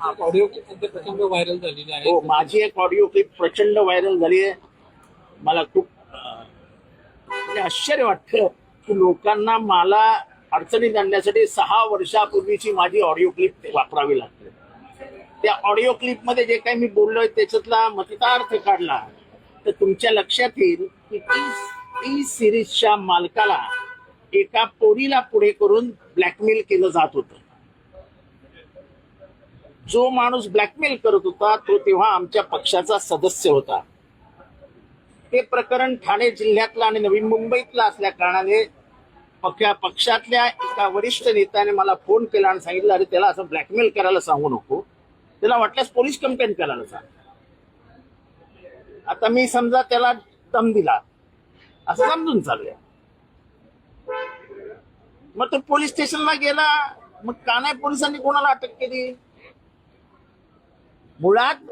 Audio सध्या प्रचंड viral झालेली आहे. हो माझी एक ऑडिओ क्लिप प्रचंड व्हायरल झाली आहे. मला खूप अं, म्हणजे आश्चर्य वाटतं की लोकांना मला अडचणीत आणण्यासाठी सहा वर्षापूर्वीची माझी ऑडिओ क्लिप वापरावी लागते त्या ऑडिओ क्लिपमध्ये जे काही मी बोललोय त्याच्यातला मतितार्थ काढला. तर तुमच्या लक्षात येईल की टी टी सिरीजच्या मालकाला एका पोरीला पुढे करून ब्लॅकमेल केलं जात होतं. जो माणूस ब्लॅकमेल करत होता तो तेव्हा आमच्या पक्षाचा सदस्य होता. ते प्रकरण ठाणे जिल्ह्यातलं आणि नवी मुंबईतलं असल्या कारणाने पक्ष- पक्षातल्या एका वरिष्ठ नेत्याने मला फोन केला आणि सांगितलं अरे त्याला असं ब्लॅकमेल करायला सांगू नको. त्याला वाटल्यास पोलीस कंप्लेंट करायला सांग. आता मी समजा त्याला दम दिला. असं समजून चालूया मग तो पोलीस स्टेशनला गेला. मग का नाही पोलिसांनी कोणाला अटक केली? मुळात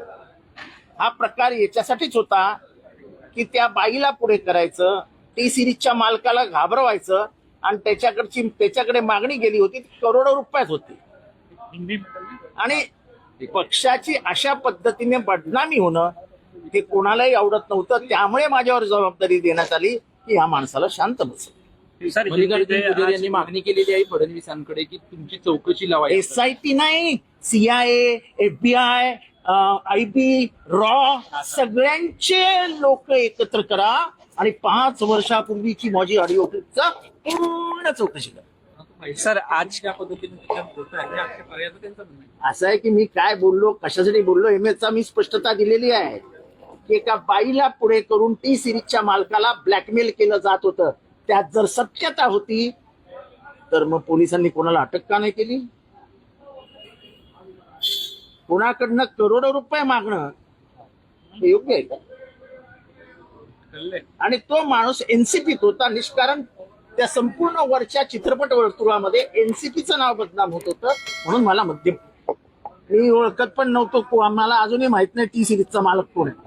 हा प्रकार याच्यासाठीच होता की त्या बाईला पुढे करायचं टी सिरीजच्या मालकाला घाबरवायचं आणि त्याच्याकडची त्याच्याकडे मागणी गेली होती ती करोडो रुपयात होती. आणि पक्षाची अशा पद्धतीने बदनामी होणं हे कोणालाही आवडत नव्हतं. त्यामुळे माझ्यावर जबाबदारी देण्यात आली की ह्या माणसाला शांत बस यांनी मागणी केलेली आहे फडणवीसांकडे की तुमची चौकशी लावायची. एस आय टी नाही सीआयए एफबीआय आय बी रॉ सगळ्यांचे लोक एकत्र करा आणि पाच वर्षापूर्वीची माझी ऑडिओ क्लिपचा पूर्ण चौकशी करा. सर आज ज्या पद्धतीने हे असं आहे. की मी काय बोललो कशासाठी बोललो एमएचा मी स्पष्टता दिलेली आहे. की एका बाईला पुढे करून टी सिरीजच्या मालकाला ब्लॅकमेल केलं जात होतं. त्यात जर सत्यता होती तर मग पोलिसांनी कोणाला अटक का नाही केली? कोणाकडनं करोडो रुपये मागणं हे योग्य आहे का? आणि तो माणूस एनसीपीत होता निष्कारण त्या संपूर्ण वरच्या चित्रपट वर्तुळामध्ये एनसीपीचं नाव बदनाम होत होतं म्हणून मला मध्यम. मी ओळखत पण नव्हतो मला अजूनही माहीत नाही टी सिरीजचा मालक कोण आहे.